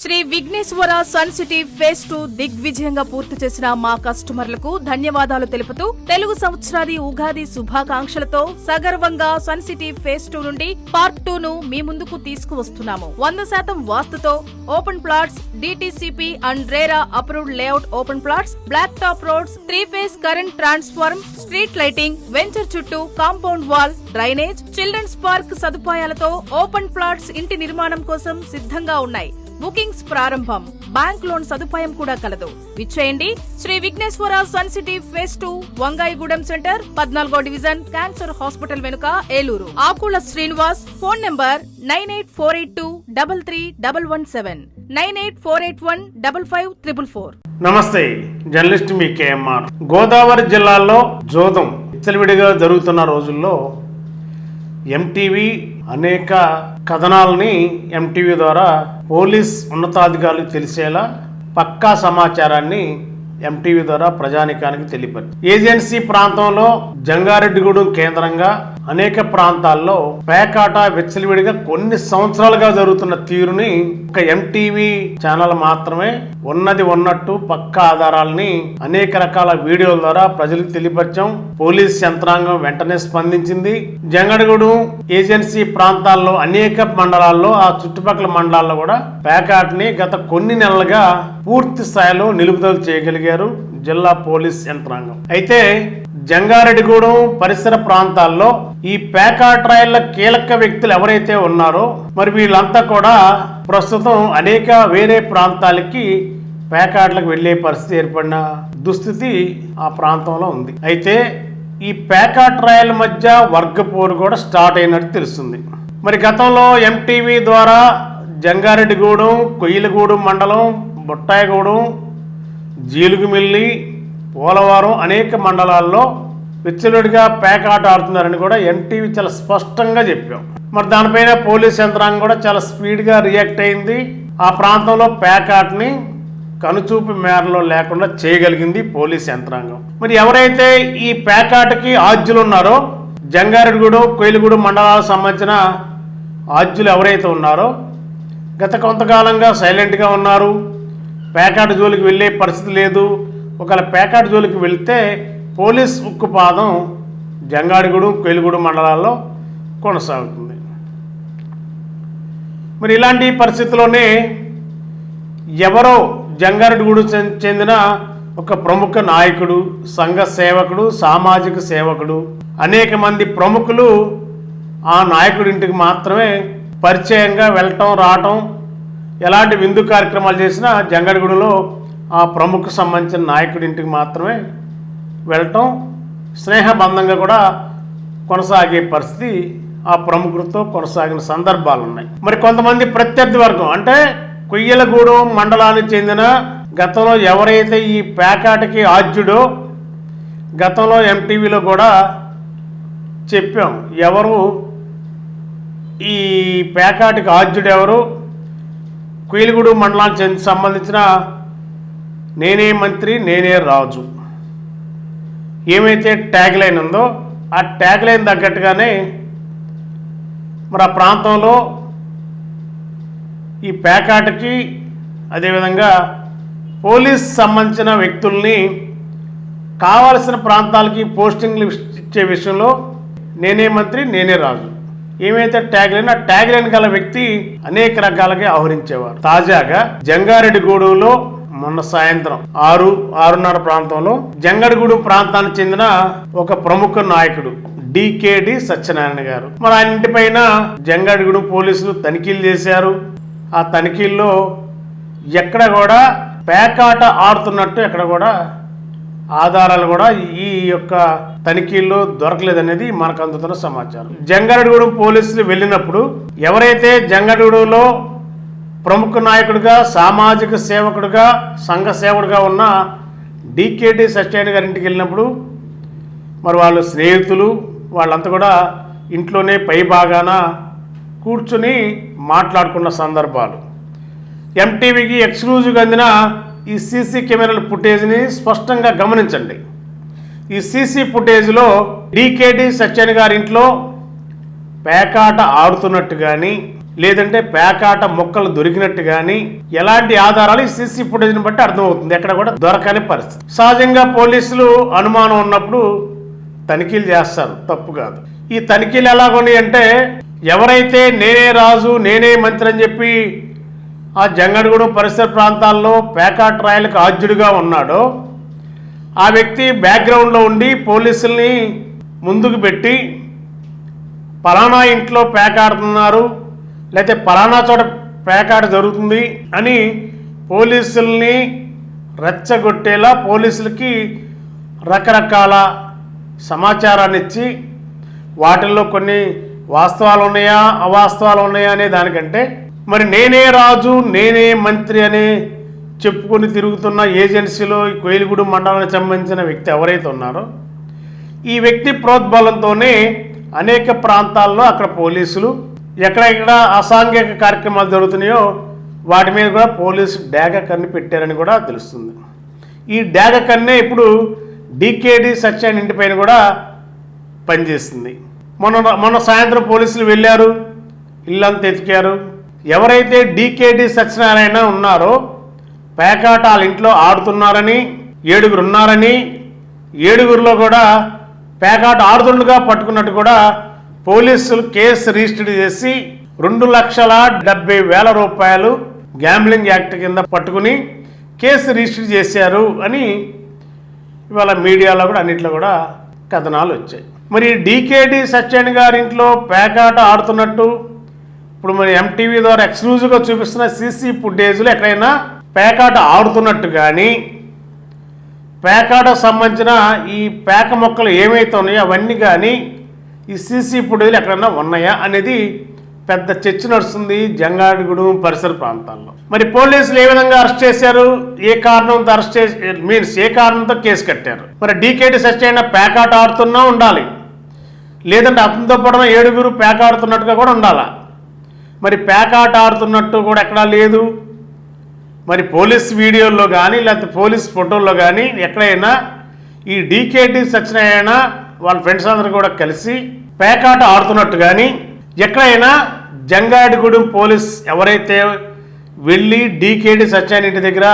Shri Vighneshwara Sun City phase two దిగ్విజయంగా పూర్తి చేసిన మా కస్టమర్లకు ధన్యవాదాలు తెలుపుతూ తెలుగు సంవత్సరాది ఉగాది శుభాకాంక్షలతో సగర్వంగా సన్ సిటీ ఫేస్ టూ నుండి పార్ట్ టూ ను మీ ముందుకు తీసుకువస్తున్నాము. వంద శాతం వాస్తుతో open plots DTCP and RERA approved layout open plots black top roads three phase current transform street lighting venture చుట్టూ compound wall drainage children's park సదుపాయాలతో ఓపెన్ ప్లాట్స్ ఇంటి నిర్మాణం కోసం సిద్ధంగా ఉన్నాయి. బుకింగ్స్ ప్రారంభం. బ్యాంక్ లోన్ సదుపాయం కూడా కలదు. విచ్చేయండి. Shri Vighneshwara Sun City phase two Vangayigudem centre పద్నాలుగో డివిజన్ క్యాన్సర్ హాస్పిటల్ వెనుక Eluru. Akula Srinivas phone number nine eight four eight two double three double one seven. Nine eight four eight one double five triple four. నమస్తే journalist మీ KMR. Godavari జిల్లాలో జోదం. విచ్చలవిడిగా జరుగుతున్న రోజుల్లో MTV అనేక కథనాలని ఎంటీవీ ద్వారా పోలీస్ ఉన్నతాధికారులు తెలిసేలా పక్కా సమాచారాన్ని ఎంటీవీ ద్వారా ప్రజానికానికి తెలిపారు. ఏజెన్సీ ప్రాంతంలో జంగారెడ్డిగూడెం కేంద్రంగా అనేక ప్రాంతాల్లో పేకాట విచ్చలవిడిగా కొన్ని సంవత్సరాలుగా జరుగుతున్న తీరుని ఒక ఎంటీవీ ఛానల్ మాత్రమే ఉన్నది ఉన్నట్టు పక్కా ఆధారాలని అనేక రకాల వీడియోల ద్వారా ప్రజలకు తెలియపరిచాం. పోలీస్ యంత్రాంగం వెంటనే స్పందించింది. జంగడగూడు ఏజెన్సీ ప్రాంతాల్లో అనేక మండలాల్లో ఆ చుట్టుపక్కల మండలాల్లో కూడా పేకాటని గత కొన్ని నెలలుగా పూర్తి స్థాయిలో నిలుపుదల చేయగలిగారు. జిల్లా పోలీస్ యంత్రాంగం. అయితే జంగారెడ్డిగూడెం పరిసర ప్రాంతాల్లో ఈ పేకా రాయళ్ళ కీలక వ్యక్తులు ఎవరైతే ఉన్నారో మరి వీళ్ళంతా కూడా ప్రస్తుతం అనేక వేరే ప్రాంతాలకి పేకాట్లకు వెళ్ళే పరిస్థితి ఏర్పడిన దుస్థితి ఆ ప్రాంతంలో ఉంది. అయితే ఈ పేకా ట్రయల్ మధ్య వర్గ పోరు కూడా స్టార్ట్ అయినట్టు తెలుస్తుంది. మరి గతంలో ఎంటీవీ ద్వారా జంగారెడ్డిగూడెం కొయ్యలగూడెం మండలం బుట్టాయగూడెం జీలుగుమిల్లి పోలవరం అనేక మండలాల్లో విచ్చలుడిగా పేకాట ఆడుతున్నారని కూడా ఎన్టీవీ చాలా స్పష్టంగా చెప్పాం. మరి దానిపైన పోలీస్ యంత్రాంగం కూడా చాలా స్పీడ్గా రియాక్ట్ అయింది. ఆ ప్రాంతంలో పేకాట్ని కనుచూపు మేరలో లేకుండా చేయగలిగింది పోలీస్ యంత్రాంగం. మరి ఎవరైతే ఈ పేకాటకి ఆద్యులు ఉన్నారో జంగారెడ్డిగూడెం కోయిలగూడెం మండలాలకు సంబంధించిన ఆద్యులు ఎవరైతే ఉన్నారో గత కొంతకాలంగా సైలెంట్గా ఉన్నారు. పేకాట జోలికి వెళ్ళే పరిస్థితి లేదు. ఒకవేళ పేకాట జోలికి వెళ్తే పోలీస్ ఉక్కుపాదం జంగాడిగూడెం కొయిలగూడెం మండలాల్లో కొనసాగుతుంది. మరి ఇలాంటి పరిస్థితుల్లోనే ఎవరో జంగారెడ్డిగూడు చెందిన ఒక ప్రముఖ నాయకుడు సంఘ సేవకుడు సామాజిక సేవకుడు అనేక మంది ప్రముఖులు ఆ నాయకుడి ఇంటికి మాత్రమే పరిచయంగా వెళ్ళటం రావటం ఎలాంటి విందు కార్యక్రమాలు చేసినా జంగడగూడలో ఆ ప్రముఖ సంబంధించిన నాయకుడి ఇంటికి మాత్రమే వెళ్ళటం స్నేహబంధంగా కూడా కొనసాగే పరిస్థితి ఆ ప్రముఖులతో కొనసాగిన సందర్భాలు ఉన్నాయి మరి కొంతమంది ప్రత్యర్థి వర్గం అంటే కొయ్యలగూడెం మండలానికి చెందిన గతంలో ఎవరైతే ఈ పేకాటకి ఆద్యుడో గతంలో ఎంటీవీలో కూడా చెప్పాం ఎవరు ఈ పేకాటికి ఆద్యుడు ఎవరు కుయిలగూడు మండలానికి సంబంధించిన నేనే మంత్రి నేనే రాజు. ఏమైతే ట్యాగ్ లైన్ ఉందో ఆ ట్యాగ్ లైన్ తగ్గట్టుగానే మరి ఆ ప్రాంతంలో ఈ పేకాటకి అదేవిధంగా పోలీస్ సంబంధించిన వ్యక్తుల్ని కావాల్సిన ప్రాంతాలకి పోస్టింగ్లు ఇచ్చే విషయంలో నేనే మంత్రి నేనే రాజు. ఏమైతే ట్యాగ్ లైన్ ఆ ట్యాగ్ లైన్ గల వ్యక్తి అనేక రకాలుగా ఆహరించేవారు. తాజాగా జంగారెడ్డిగూడెంలో మొన్న సాయంత్రం ఆరు ఆరున్నర ప్రాంతంలో జంగడిగూడెం ప్రాంతానికి చెందిన ఒక ప్రముఖ నాయకుడు డికేడి సత్యనారాయణ గారు. మరి ఆయన ఇంటిపైన జంగాడిగూడెం పోలీసులు తనిఖీలు చేశారు. ఆ తనిఖీల్లో ఎక్కడ కూడా పేకాట ఆడుతున్నట్టు ఎక్కడ కూడా ఆధారాలు కూడా ఈ యొక్క తనిఖీల్లో దొరకలేదనేది మనకు అందుతున్న సమాచారం. జంగారెడ్డిగూడెం పోలీసులు వెళ్ళినప్పుడు ఎవరైతే జంగారెడ్డిగూడెంలో ప్రముఖ నాయకుడిగా సామాజిక సేవకుడిగా సంఘ సేవకుడిగా ఉన్న డికేటి సత్యనారాయణ గారి ఇంటికి వెళ్ళినప్పుడు మరి వాళ్ళ స్నేహితులు వాళ్ళంతా కూడా ఇంట్లోనే పై భాగాన కూర్చుని మాట్లాడుకున్న సందర్భాలు. ఎంటీవీకి ఎక్స్క్లూజివ్గా అందిన ఈ సీసీ కెమెరాల ఫుటేజ్ని స్పష్టంగా గమనించండి. ఈ సీసీ ఫుటేజ్లో డీకేడి సత్యన్ గారి ఇంట్లో పేకాట ఆడుతున్నట్టు కానీ లేదంటే పేకాట మొక్కలు దొరికినట్టు కానీ ఎలాంటి ఆధారాలు ఈ సీసీ ఫుటేజ్ని బట్టి అర్థమవుతుంది. ఎక్కడ కూడా దొరకని పరిస్థితి. సహజంగా పోలీసులు అనుమానం ఉన్నప్పుడు తనిఖీలు చేస్తారు. తప్పు కాదు. ఈ తనిఖీలు ఎలాగొని అంటే ఎవరైతే నేనే రాజు నేనే మంత్రి అని చెప్పి ఆ జంగడగూడెం పరిసర ప్రాంతాల్లో పేకా రాయలకు ఆద్యుడిగా ఉన్నాడో. ఆ వ్యక్తి బ్యాక్గ్రౌండ్లో ఉండి పోలీసుల్ని ముందుకు పెట్టి పలానా ఇంట్లో పేకాడుతున్నారు లేకపోతే పలానా చోట పేకాట జరుగుతుంది అని పోలీసుల్ని రెచ్చగొట్టేలా పోలీసులకి రకరకాల సమాచారాన్ని ఇచ్చి వాటిల్లో కొన్ని వాస్తవాలు ఉన్నాయా అవాస్తవాలు ఉన్నాయా అనే దానికంటే మరి నేనే రాజు నేనే మంత్రి అనే చెప్పుకొని తిరుగుతున్న ఏజెన్సీలో ఈ మండలానికి సంబంధించిన వ్యక్తి ఎవరైతే ఉన్నారో ఈ వ్యక్తి ప్రోద్బలంతోనే అనేక ప్రాంతాల్లో అక్కడ పోలీసులు ఎక్కడెక్కడ అసాంఘిక కార్యక్రమాలు జరుగుతున్నాయో వాటి మీద కూడా పోలీసు డాగ కన్ను పెట్టారని కూడా తెలుస్తుంది. ఈ డాగ కన్నే ఇప్పుడు డీకేడీ సత్యాన్ ఇంటిపైన కూడా పనిచేస్తుంది. మొన్న మొన్న సాయంత్రం పోలీసులు వెళ్ళారు ఇల్లంతా ఎతికారు. ఎవరైతే డీకేడి సత్యనారాయణ ఉన్నారో పేకాట వాళ్ళ ఇంట్లో ఆడుతున్నారని ఏడుగురు ఉన్నారని ఏడుగురిలో కూడా పేకాట ఆడుతుండగా పట్టుకున్నట్టు కూడా పోలీసులు కేసు రిజిస్టర్ చేసి రెండు లక్షల డెబ్బై వేల రూపాయలు గ్యాంబ్లింగ్ యాక్ట్ కింద పట్టుకుని కేసు రిజిస్టర్ చేశారు అని ఇవాళ మీడియాలో కూడా అన్నిట్లో కూడా కథనాలు వచ్చాయి. మరి డీకేడి సత్యన్ గారి ఇంట్లో పేకాట ఆడుతున్నట్టు ఇప్పుడు మన ఎంటీవీ ద్వారా ఎక్స్క్లూజివ్గా చూపిస్తున్న సీసీ ఫుటేజ్లు ఎక్కడైనా పేకాట ఆడుతున్నట్టు కానీ పేకాట సంబంధించిన ఈ పేక మొక్కలు ఏమైతే ఉన్నాయో అవన్నీ కానీ ఈ సీసీ ఫుటేజ్లు ఎక్కడైనా ఉన్నాయా అనేది పెద్ద చర్చ నడుస్తుంది జంగాడిగూడెం పరిసర ప్రాంతాల్లో. మరి పోలీసులు ఏ విధంగా అరెస్ట్ చేశారు? ఏ కారణంతో అరెస్ట్ చేసి మీన్స్ ఏ కారణంతో కేసు కట్టారు? మరి డీకేటీ సత్యైన పేకాట ఆడుతున్నా ఉండాలి. లేదంటే అతనితో పడిన ఏడుగురు పేకాడుతున్నట్టుగా కూడా ఉండాలా? మరి పేకాట ఆడుతున్నట్టు కూడా ఎక్కడా లేదు. మరి పోలీస్ వీడియోల్లో కానీ లేకపోతే పోలీస్ ఫోటోల్లో కానీ ఎక్కడైనా ఈ డీకేటీ సత్యనారాయణ వాళ్ళ ఫ్రెండ్స్ అందరూ కూడా కలిసి పేకాట ఆడుతున్నట్టు కానీ ఎక్కడైనా జంగాడిగూడెం పోలీస్ ఎవరైతే వెళ్ళి డీకేటీ సత్యనారాయణ ఇంటి దగ్గర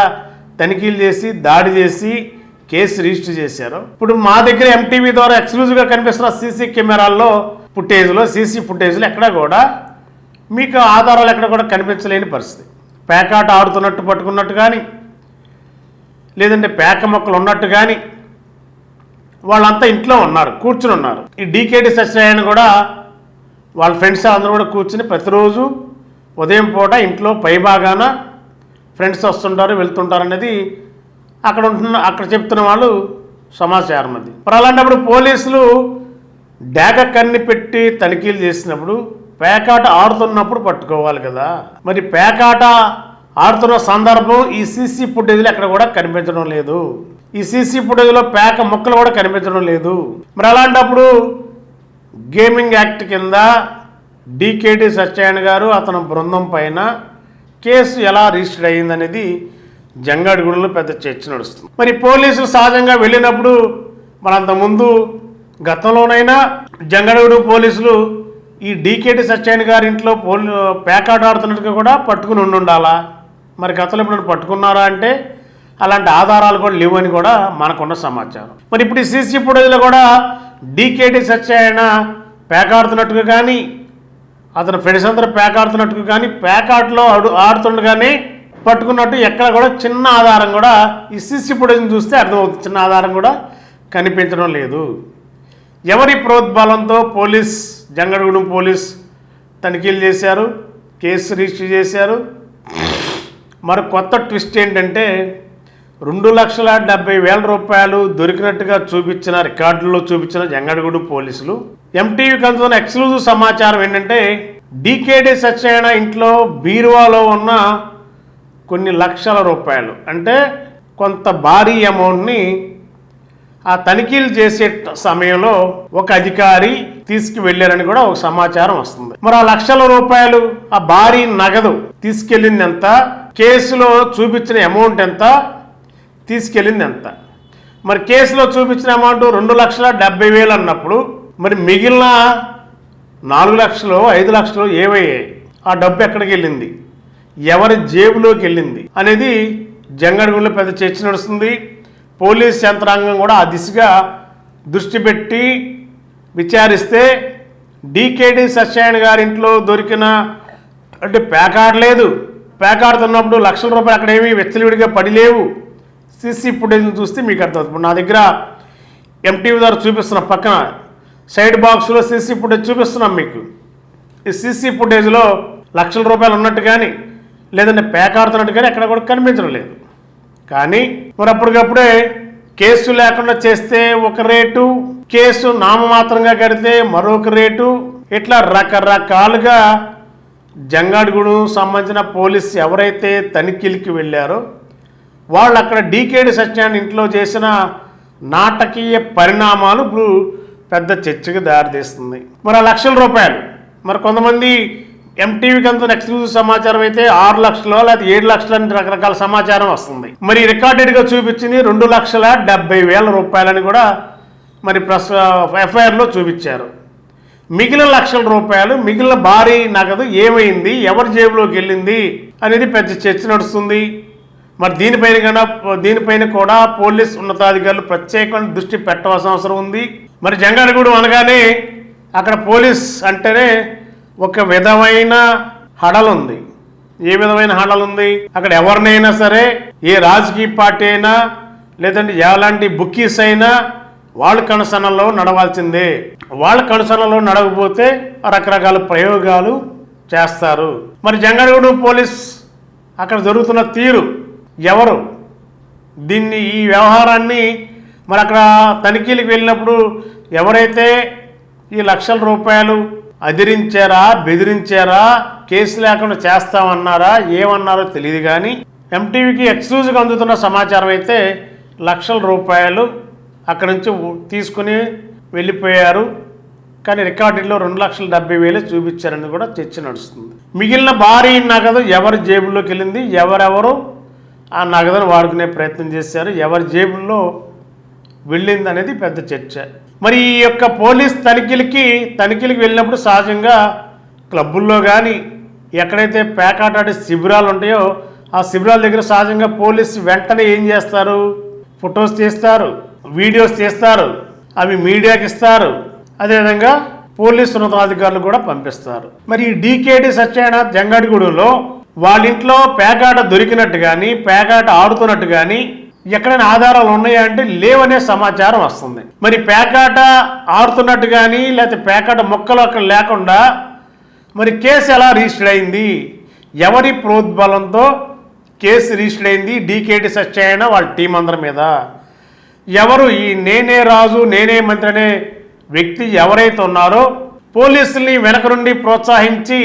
తనిఖీలు చేసి దాడి చేసి కేసు రిజిస్టర్ చేశారు. ఇప్పుడు మా దగ్గర ఎంటీవీ ద్వారా ఎక్స్క్లూజివ్గా కనిపిస్తున్న సీసీ కెమెరాల్లో ఫుటేజ్లో సీసీ ఫుటేజ్లో ఎక్కడ కూడా మీకు ఆధారాలు ఎక్కడ కూడా కనిపించలేని పరిస్థితి. పేకాట ఆడుతున్నట్టు పట్టుకున్నట్టు కానీ లేదంటే పేక మొక్కలు ఉన్నట్టు కానీ వాళ్ళంతా ఇంట్లో ఉన్నారు కూర్చుని ఉన్నారు. ఈ డీకేడి సత్యనారాయణ కూడా వాళ్ళ ఫ్రెండ్స్ అందరూ కూడా కూర్చుని ప్రతిరోజు ఉదయం పూట ఇంట్లో పైభాగాన ఫ్రెండ్స్ వస్తుంటారు వెళ్తుంటారు అనేది అక్కడ ఉంటున్న అక్కడ చెప్తున్న వాళ్ళు సమాచారం అది. మరి అలాంటప్పుడు పోలీసులు డాగ కన్ని పెట్టి తనిఖీలు చేసినప్పుడు పేకాట ఆడుతున్నప్పుడు పట్టుకోవాలి కదా. మరి పేకాట ఆడుతున్న సందర్భం ఈ సీసీ ఫుటేజ్లో ఎక్కడ కూడా కనిపించడం లేదు. ఈ సీసీ ఫుటేజ్లో పేక ముక్కలు కూడా కనిపించడం లేదు. మరి అలాంటప్పుడు గేమింగ్ యాక్ట్ కింద డికేటి సత్యనారాయణ గారు అతని బృందం పైన కేసు ఎలా రిజిస్టర్ అయ్యిందనేది జంగాడిగూడలో పెద్ద చర్చ నడుస్తుంది. మరి పోలీసులు సహజంగా వెళ్ళినప్పుడు మరి అంతకుముందు గతంలోనైనా జంగాడిగూడెం పోలీసులు ఈ డీకేటి సత్యనారాయణ గారి ఇంట్లో పోలీ పేకాట ఆడుతున్నట్టుగా కూడా పట్టుకుని ఉండి ఉండాలా? మరి గతంలో ఇప్పుడు పట్టుకున్నారా అంటే అలాంటి ఆధారాలు కూడా లేవని కూడా మనకున్న సమాచారం. మరి ఇప్పుడు ఈ సీసీ ఫుటేజ్లో కూడా డీకేటి సత్యాయన పేకాడుతున్నట్టుగా కానీ అతను ఫ్రెండ్స్ అందరూ పేకాడుతున్నట్టుగా కానీ పేకాట్లో అడు ఆడుతుండగానే పట్టుకున్నట్టు ఎక్కడ కూడా చిన్న ఆధారం కూడా ఈ సీసీ ఫుటేజ్ని చూస్తే అర్థమవుతుంది. చిన్న ఆధారం కూడా కనిపించడం లేదు. ఎవరి ప్రోద్బలంతో పోలీస్ జంగడగూడెం పోలీస్ తనిఖీలు చేశారు కేసు రిజిస్టర్ చేశారు. మరి కొత్త ట్విస్ట్ ఏంటంటే రెండు లక్షల డెబ్బై వేల రూపాయలు దొరికినట్టుగా చూపించిన రికార్డుల్లో చూపించిన జంగడగూడెం పోలీసులు. ఎంటీవీ అందుతున్న ఎక్స్క్లూజివ్ సమాచారం ఏంటంటే డీకేడీ సత్యనారాయణ ఇంట్లో బీరువాలో ఉన్న కొన్ని లక్షల రూపాయలు. అంటే కొంత భారీ అమౌంట్ని ఆ తనిఖీలు చేసే సమయంలో ఒక అధికారి తీసుకువెళ్ళారని కూడా ఒక సమాచారం వస్తుంది. మరి ఆ లక్షల రూపాయలు ఆ భారీ నగదు తీసుకెళ్ళింది ఎంత కేసులో చూపించిన అమౌంట్ ఎంత తీసుకెళ్ళింది ఎంత మరి కేసులో చూపించిన అమౌంట్ రెండు లక్షల డెబ్బై వేలు అన్నప్పుడు మరి మిగిలిన నాలుగు లక్షలు ఐదు లక్షలు ఏవయ్యాయి ఆ డబ్బు ఎక్కడికి వెళ్ళింది? ఎవరి జేబులోకి వెళ్ళింది? అనేది జంగడగుడిలో పెద్ద చర్చ నడుస్తుంది. పోలీస్ యంత్రాంగం కూడా ఆ దిశగా దృష్టి పెట్టి విచారిస్తే డీకేడీ సత్యనారాయణ గారి ఇంట్లో దొరికిన అంటే ప్యాకార్డ్ లేదు. పేకాడుతున్నప్పుడు లక్షల రూపాయలు అక్కడ ఏమీ వెచ్చలివిడిగా పడి లేవు ఫుటేజ్ని ఫుటేజ్ చూస్తే మీకు అర్థం ఇప్పుడు నా దగ్గర ఎంటీవీ ద్వారా చూపిస్తున్నాం పక్కన సైడ్ బాక్స్లో సీసీ ఫుటేజ్ చూపిస్తున్నాం మీకు. ఈ సీసీ ఫుటేజ్లో లక్షల రూపాయలు ఉన్నట్టు కానీ లేదంటే పేకాడుతున్నట్టు కానీ ఎక్కడ కూడా కనిపించడం లేదు. కానీ మరి అప్పటికప్పుడే కేసు లేకుండా చేస్తే ఒక రేటు కేసు నామమాత్రంగా కడితే మరొక రేటు. ఇట్లా రకరకాలుగా జంగాడుగుడు సంబంధించిన పోలీస్ ఎవరైతే తనిఖీలకి వెళ్ళారో వాళ్ళు అక్కడ డీకేడి సత్యాన్ని ఇంట్లో చేసిన నాటకీయ పరిణామాలు ఇప్పుడు పెద్ద చర్చకు దారితీస్తుంది మరి ఆ లక్షల రూపాయలు మరి కొంతమంది ఎంటీవీకి అంత ఎక్స్క్లూజివ్ సమాచారం అయితే ఆరు లక్షలు లేదా ఏడు లక్షలు అని రకరకాల సమాచారం వస్తుంది. మరి రికార్డెడ్గా చూపించింది రెండు లక్షల డెబ్బై వేల రూపాయలని కూడా మరి ప్రస్ ఎఫ్ఐఆర్లో చూపించారు. మిగిలిన లక్షల రూపాయలు మిగిలిన భారీ నగదు ఏమైంది ఎవరి జేబులోకి వెళ్ళింది అనేది పెద్ద చర్చ నడుస్తుంది. మరి దీనిపైన కన్నా దీనిపైన కూడా పోలీస్ ఉన్నతాధికారులు ప్రత్యేకమైన దృష్టి పెట్టవలసిన అవసరం ఉంది. మరి జంగాలగూడెం అనగానే అక్కడ పోలీస్ అంటేనే ఒక విధమైన హడలు ఉంది ఏ విధమైన హడలు ఉంది అక్కడ ఎవరినైనా సరే ఏ రాజకీయ పార్టీ అయినా లేదంటే ఎలాంటి బుక్కీస్ అయినా వాళ్ళ కనుసనలో నడవాల్సిందే. వాళ్ళ కనుసనలో నడవకపోతే రకరకాల ప్రయోగాలు చేస్తారు. మరి జంగారెడ్డి పోలీస్ అక్కడ జరుగుతున్న తీరు ఎవరు? దీన్ని ఈ వ్యవహారాన్ని మరి అక్కడ తనిఖీలకు వెళ్ళినప్పుడు ఎవరైతే ఈ లక్షల రూపాయలు అదిరించారా బెదిరించారా కేసు లేకుండా చేస్తామన్నారా ఏమన్నారో తెలియదు కానీ ఎంటీవీకి ఎక్స్క్లూజివ్గా అందుతున్న సమాచారం అయితే లక్షల రూపాయలు అక్కడి నుంచి తీసుకుని వెళ్ళిపోయారు. కానీ రికార్డులో రెండు లక్షల డెబ్బై వేలు చూపించారని కూడా చర్చ నడుస్తుంది. మిగిలిన భారీ నగదు ఎవరి జేబుల్లోకి వెళ్ళింది ఎవరెవరు ఆ నగదును వాడుకునే ప్రయత్నం చేశారు ఎవరి జేబుల్లో వెళ్ళింది అనేది పెద్ద చర్చ. మరి ఈ యొక్క పోలీస్ తనిఖీలకి తనిఖీలకి వెళ్ళినప్పుడు సహజంగా క్లబ్బుల్లో కానీ ఎక్కడైతే పేకాట ఆడే శిబిరాలు ఉంటాయో ఆ శిబిరాల దగ్గర సహజంగా పోలీసు వెంటనే ఏం చేస్తారు? ఫొటోస్ తీస్తారు వీడియోస్ తీస్తారు అవి మీడియాకి ఇస్తారు. అదేవిధంగా పోలీసు ఉన్నతాధికారులు కూడా పంపిస్తారు. మరి ఈ డీకేడి సత్యనారాయణ జంగాడిగూడెంలో వాళ్ళ ఇంట్లో పేకాట దొరికినట్టు కానీ పేకాట ఆడుతున్నట్టు కానీ ఎక్కడైనా ఆధారాలు ఉన్నాయా అంటే లేవనే సమాచారం వస్తుంది. మరి పేకాట ఆడుతున్నట్టు కానీ లేకపోతే పేకాట మొక్కలు అక్కడ లేకుండా మరి కేసు ఎలా రిజిస్టర్ అయింది? ఎవరి ప్రోద్బలంతో కేసు రిజిస్టర్ అయింది? డీకేటి సత్యాయన వాళ్ళ టీం అందరి మీద. ఎవరు ఈ నేనే రాజు నేనే మంత్రి అనే వ్యక్తి ఎవరైతే ఉన్నారో పోలీసుల్ని వెనక నుండి ప్రోత్సహించి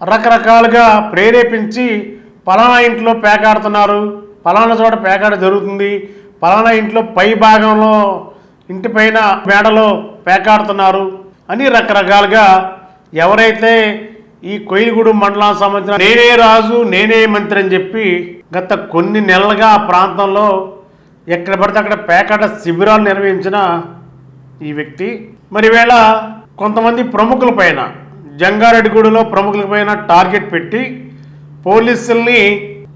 రకరకాలుగా ప్రేరేపించి పలానా ఇంట్లో పేకాడుతున్నారు. పలానా చోట పేకాట జరుగుతుంది. పలానా ఇంట్లో పై భాగంలో ఇంటి పైన మేడలో పేకాడుతున్నారు అని రకరకాలుగా ఎవరైతే ఈ కొయిలగూడు మండలానికి సంబంధించిన నేనే రాజు నేనే మంత్రి అని చెప్పి గత కొన్ని నెలలుగా ఆ ప్రాంతంలో ఎక్కడ పడితే అక్కడ పేకాట శిబిరాలు నిర్వహించిన ఈ వ్యక్తి. మరి వేళ కొంతమంది ప్రముఖుల పైన జంగారెడ్డిగూడలో ప్రముఖుల పైన టార్గెట్ పెట్టి పోలీసుల్ని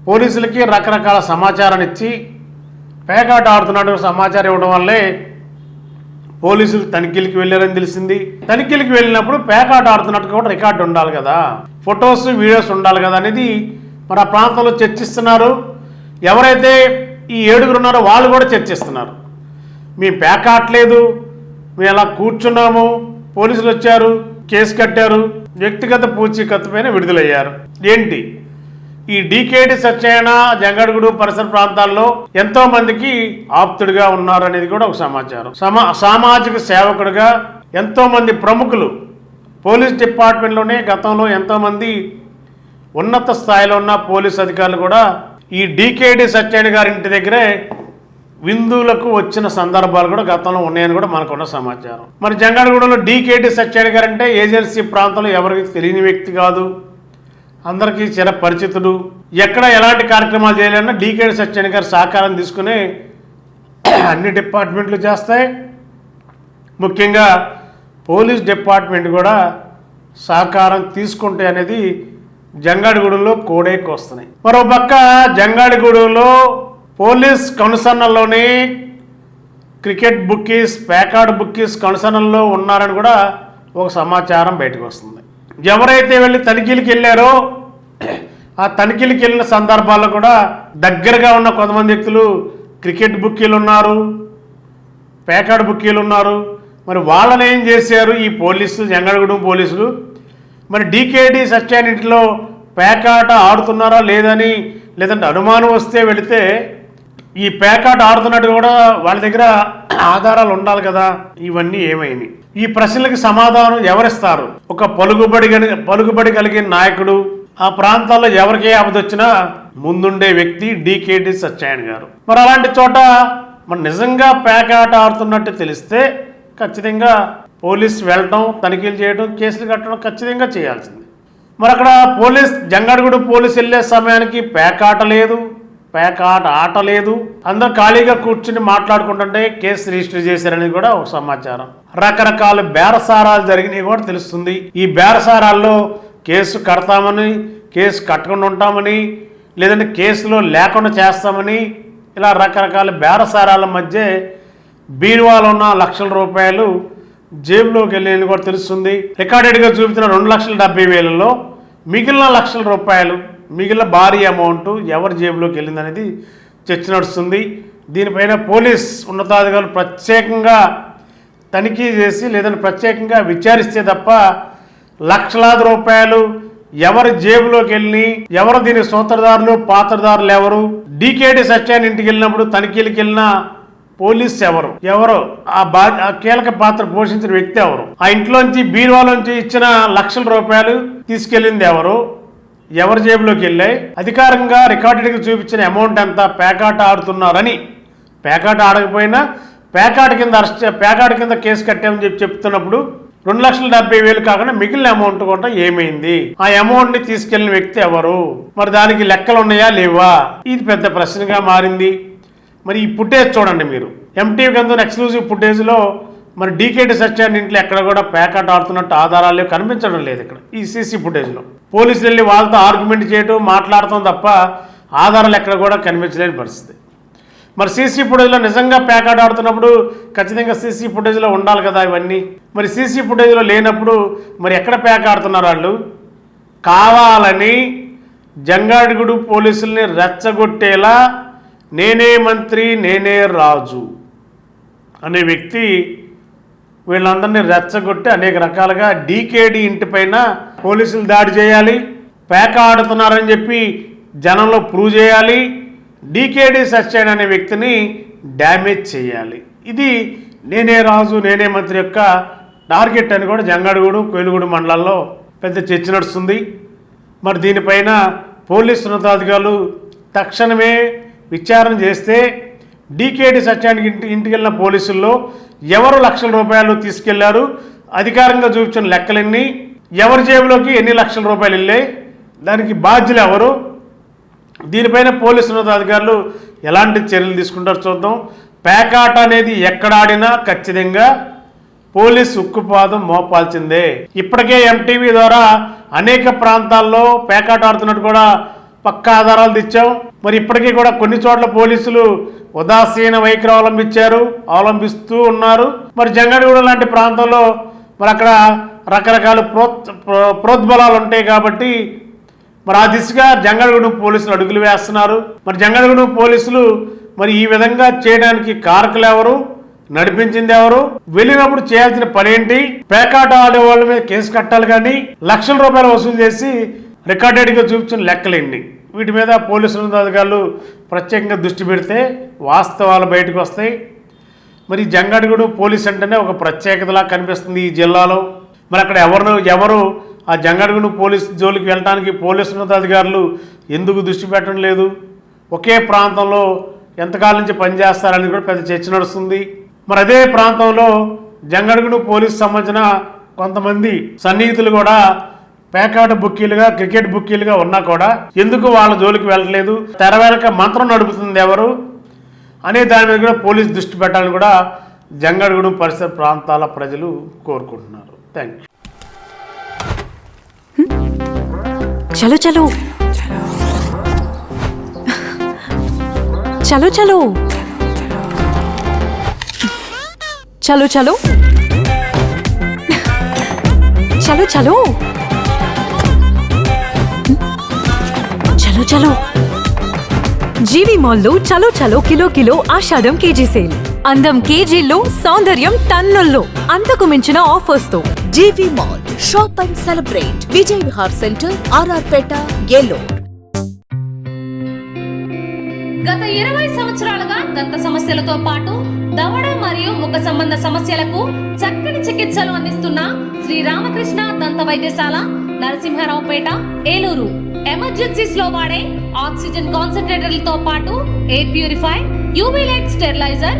పోలీసులకి రకరకాల సమాచారాన్ని ఇచ్చి పేకాట ఆడుతున్నట్టు సమాచారం ఇవ్వడం వల్లే పోలీసులు తనిఖీలకి వెళ్ళారని తెలిసింది. తనిఖీలకి వెళ్ళినప్పుడు పేకాట ఆడుతున్నట్టు కూడా రికార్డు ఉండాలి కదా. ఫొటోస్ వీడియోస్ ఉండాలి కదా అనేది మరి ఆ ప్రాంతంలో చర్చిస్తున్నారు. ఎవరైతే ఈ ఏడుగురు ఉన్నారో వాళ్ళు కూడా చర్చిస్తున్నారు. మేము పేకాట్లేదు మేము అలా కూర్చున్నాము? పోలీసులు వచ్చారు కేసు కట్టారు. వ్యక్తిగత పూచీకత్తు పైన విడుదలయ్యారు. ఏంటి? ఈ డీకేడి సత్యనారాయణ జంగడుగుడు పరిసర ప్రాంతాల్లో ఎంతో మందికి ఆప్తుడిగా ఉన్నారు అనేది కూడా ఒక సమాచారం. సమా సామాజిక సేవకుడిగా ఎంతో మంది ప్రముఖులు పోలీస్ డిపార్ట్మెంట్లోనే గతంలో ఎంతో మంది ఉన్నత స్థాయిలో ఉన్న పోలీస్ అధికారులు కూడా ఈ డీకేడి సత్యనారాయణ గారి ఇంటి దగ్గరే విందులకు వచ్చిన సందర్భాలు కూడా గతంలో ఉన్నాయని కూడా మనకున్న సమాచారం. మరి జంగాడగూడలో డీకేటి సత్యాడి గారు అంటే ఏజెన్సీ ప్రాంతంలో ఎవరికి తెలియని వ్యక్తి కాదు. అందరికీ చిర పరిచితుడు ఎక్కడ ఎలాంటి కార్యక్రమాలు చేయాలన్నా డీకేడి సత్యన్ గారు సహకారం తీసుకుని అన్ని డిపార్ట్మెంట్లు చేస్తాయి. ముఖ్యంగా పోలీస్ డిపార్ట్మెంట్ కూడా సహకారం తీసుకుంటే అనేది జంగాడిగూడెంలో కోడేకి వస్తున్నాయి మరో పక్క జంగాడిగూడెంలో పోలీస్ కనుసన్నల్లోనే క్రికెట్ బుక్కీస్ ప్యాకార్డ్ బుక్కీస్ కనుసనల్లో ఉన్నారని కూడా ఒక సమాచారం బయటకు వస్తుంది. ఎవరైతే వెళ్ళి తనిఖీలకు వెళ్ళారో ఆ తనిఖీలకు వెళ్ళిన సందర్భాల్లో కూడా దగ్గరగా ఉన్న కొంతమంది వ్యక్తులు క్రికెట్ బుక్కీలు ఉన్నారు పేకాడ్ బుక్కీలు ఉన్నారు. మరి వాళ్ళని ఏం చేశారు? ఈ పోలీసు జంగడగూడెం పోలీసులు. మరి డీకేడి సత్యానింటిలో పేకాట ఆడుతున్నారా లేదని లేదంటే అనుమానం వస్తే వెళితే ఈ పేకాట ఆడుతున్నట్టు కూడా వాళ్ళ దగ్గర ఆధారాలు ఉండాలి కదా. ఇవన్నీ ఏమైనాయి ఈ ప్రశ్నలకు సమాధానం ఎవరిస్తారు? ఒక పలుకుబడి పలుకుబడి కలిగిన నాయకుడు ఆ ప్రాంతాల్లో ఎవరికే ఆపద వచ్చినా ముందుండే వ్యక్తి డీకేడి సత్యాయన్ గారు. మరి అలాంటి చోట మరి నిజంగా పేకాట ఆడుతున్నట్టు తెలిస్తే ఖచ్చితంగా పోలీస్ వెళ్ళటం తనిఖీలు చేయడం కేసులు కట్టడం ఖచ్చితంగా చేయాల్సింది. మరి అక్కడ పోలీస్ జంగాడగూడ పోలీస్ వెళ్ళే సమయానికి పేకాట లేదు. పేకాట ఆట లేదు. అందరు ఖాళీగా కూర్చుని మాట్లాడుకుంటుంటే కేసు రిజిస్టర్ చేశారనేది కూడా ఒక సమాచారం. రకరకాల బేరసారాలు జరిగినాయి కూడా తెలుస్తుంది. ఈ బేరసారాల్లో కేసు కడతామని కేసు కట్టకుండా ఉంటామని లేదంటే కేసులో లేకుండా చేస్తామని ఇలా రకరకాల బేరసారాల మధ్య బీరువాలో ఉన్న లక్షల రూపాయలు జేబులోకి వెళ్ళేది కూడా తెలుస్తుంది. రికార్డెడ్గా చూపించిన రెండు లక్షల డెబ్బై వేలలో మిగిలిన లక్షల రూపాయలు మిగిలిన భారీ అమౌంట్ ఎవరి జేబులోకి వెళ్ళిందనేది చర్చ నడుస్తుంది. దీనిపైన పోలీస్ ఉన్నతాధికారులు ప్రత్యేకంగా తనిఖీ చేసి లేదంటే ప్రత్యేకంగా విచారిస్తే తప్ప లక్షలాది రూపాయలు ఎవరి జేబులోకి వెళ్ళి ఎవరు దీని సూత్రధారులు పాత్రధారులు ఎవరు డీకేడి సత్యాన్ని ఇంటికి వెళ్ళినప్పుడు తనిఖీలకు వెళ్ళిన పోలీస్ ఎవరు ఎవరు ఆ బా కీలక పాత్ర పోషించిన వ్యక్తి ఎవరు ఆ ఇంట్లోంచి బీరువాలోంచి ఇచ్చిన లక్షల రూపాయలు తీసుకెళ్ళింది ఎవరు ఎవరి జేబులోకి వెళ్ళాయి? అధికారంగా రికార్డుకి చూపించిన అమౌంట్ ఎంత? పేకాట ఆడుతున్నారని. పేకాట ఆడకపోయినా పేకాట కింద అరెస్ట్ పేకాట కింద కేసు కట్టామని చెప్పి చెప్తున్నప్పుడు రెండు లక్షల డెబ్బై వేలు కాకుండా మిగిలిన అమౌంట్ కూడా ఏమైంది? ఆ అమౌంట్ని తీసుకెళ్ళిన వ్యక్తి ఎవరు? మరి దానికి లెక్కలు ఉన్నాయా లేవా? ఇది పెద్ద ప్రశ్నగా మారింది. మరి ఈ ఫుటేజ్ చూడండి మీరు. ఎంటీవీ కింద ఎక్స్క్లూజివ్ ఫుటేజ్లో మరి డీకేటీ సత్యాన్ని ఇంట్లో ఎక్కడ కూడా పేకాట ఆడుతున్నట్టు ఆధారాలు కనిపించడం లేదు ఇక్కడ. ఈ సీసీ ఫుటేజ్లో పోలీసులు వెళ్ళి వాళ్ళతో ఆర్గ్యుమెంట్ చేయటం మాట్లాడటం తప్ప ఆధారాలు ఎక్కడ కూడా కనిపించలేని పరిస్థితి. మరి సీసీ ఫుటేజ్లో నిజంగా ప్యాకాట్ ఆడుతున్నప్పుడు ఖచ్చితంగా సీసీ ఫుటేజ్లో ఉండాలి కదా ఇవన్నీ? మరి సీసీ ఫుటేజ్లో లేనప్పుడు మరి ఎక్కడ ప్యాక్ ఆడుతున్నారు వాళ్ళు? కావాలని జంగాడిగుడు పోలీసుల్ని రెచ్చగొట్టేలా నేనే మంత్రి నేనే రాజు అనే వ్యక్తి వీళ్ళందరినీ రెచ్చగొట్టి అనేక రకాలుగా డీకేడీ ఇంటిపైన పోలీసులు దాడి చేయాలి పేక ఆడుతున్నారని చెప్పి జనంలో ప్రూవ్ చేయాలి డీకేడీ సత్యన్ అనే వ్యక్తిని డ్యామేజ్ చేయాలి. ఇది నేనే రాజు నేనే మంత్రి యొక్క టార్గెట్ అని కూడా జంగాడుగూడు కోయిలుగూడు మండలాల్లో పెద్ద చర్చ నడుస్తుంది. మరి దీనిపైన పోలీసు ఉన్నతాధికారులు తక్షణమే విచారణ చేస్తే డీకేడి సత్యానికి ఇంటి ఇంటికి వెళ్ళిన పోలీసుల్లో ఎవరు లక్షల రూపాయలు తీసుకెళ్ళారు అధికారంగా చూపించిన లెక్కలన్నీ ఎవరి జేబులోకి ఎన్ని లక్షల రూపాయలు వెళ్ళాయి? దానికి బాధ్యులు ఎవరు? దీనిపైన పోలీసు ఉన్నతాధికారులు ఎలాంటి చర్యలు తీసుకుంటారో చూద్దాం. పేకాట అనేది ఎక్కడ ఆడినా ఖచ్చితంగా పోలీస్ ఉక్కుపాదం మోపాల్సిందే. ఇప్పటికే ఎంటీవీ ద్వారా అనేక ప్రాంతాల్లో పేకాట ఆడుతున్నట్టు కూడా పక్కా ఆధారాలు తెచ్చాం. మరి ఇప్పటికీ కూడా కొన్ని చోట్ల పోలీసులు ఉదాసీన వైఖరి అవలంబించారు అవలంబిస్తూ ఉన్నారు. మరి జంగడిగూడ లాంటి ప్రాంతంలో మరి అక్కడ రకరకాల ప్రో- ప్రోద్బలాలు ఉంటాయి కాబట్టి మరి ఆ దిశగా జంగడగూడెం పోలీసులు అడుగులు వేస్తున్నారు. మరి జంగడగూడెం పోలీసులు మరి ఈ విధంగా చేయడానికి కారకులు ఎవరు నడిపించింది ఎవరు? వెళ్ళినప్పుడు చేయాల్సిన పని ఏంటి పేకాట ఆడే వాళ్ళ మీద కేసు కట్టాలి కానీ లక్షల రూపాయలు వసూలు చేసి రికార్డెడ్గా చూపించిన లెక్కలేండి. వీటి మీద పోలీసులు అధికారులు ప్రత్యేకంగా దృష్టి పెడితే వాస్తవాలు బయటకు వస్తాయి. మరి జంగాడిగూడు పోలీస్ అంటేనే ఒక ప్రత్యేకతలా కనిపిస్తుంది ఈ జిల్లాలో. మరి అక్కడ ఎవరు ఎవరు ఆ జంగాడిగూడు పోలీస్ జోలికి వెళ్ళడానికి పోలీసు ఉన్నతాధికారులు ఎందుకు దృష్టి పెట్టడం లేదు? ఒకే ప్రాంతంలో ఎంతకాలం నుంచి పనిచేస్తారని కూడా పెద్ద చర్చ నడుస్తుంది. మరి అదే ప్రాంతంలో జంగడుగుడు పోలీస్ సంబంధించిన కొంతమంది సన్నిహితులు కూడా పేకాట బుక్కీలుగా క్రికెట్ బుక్కీలుగా ఉన్నా కూడా ఎందుకు వాళ్ళ జోలికి వెళ్ళట్లేదు? తెర వెనక మంత్రం నడుపుతుంది ఎవరు? అనే దాని మీద కూడా పోలీస్ దృష్టి పెట్టాలని కూడా జంగడగూడెం పరిసర ప్రాంతాల ప్రజలు కోరుకుంటున్నారు. థ్యాంక్ యూ చలో చలో. చలో చలో. చలో చలో. చలో చలో. చలో చలో. జీవి మాల్లో చలో చలో kilo kilo Ashadham KG sale. అందం కేజీల్లో సౌందర్యం టన్నుల్లో అంతకు మించిన ఆఫర్స్తో GV mall shop and celebrate. Vijay Vihar centre RR Peta Eluru. గత ఇరవై సంవత్సరాలుగా దంత సమస్యలతో పాటు దవడ మరియు ముఖ సంబంధ సమస్యలకు చక్కని చికిత్సలు అందిస్తున్న శ్రీ రామకృష్ణ దంత వైద్యశాల నరసింహారావుపేట ఏలూరు. ఎమర్జెన్సీస్లో వాడే ఆక్సిజన్ కాన్సన్ట్రేటర్లతో పాటు air purify UV light steriliser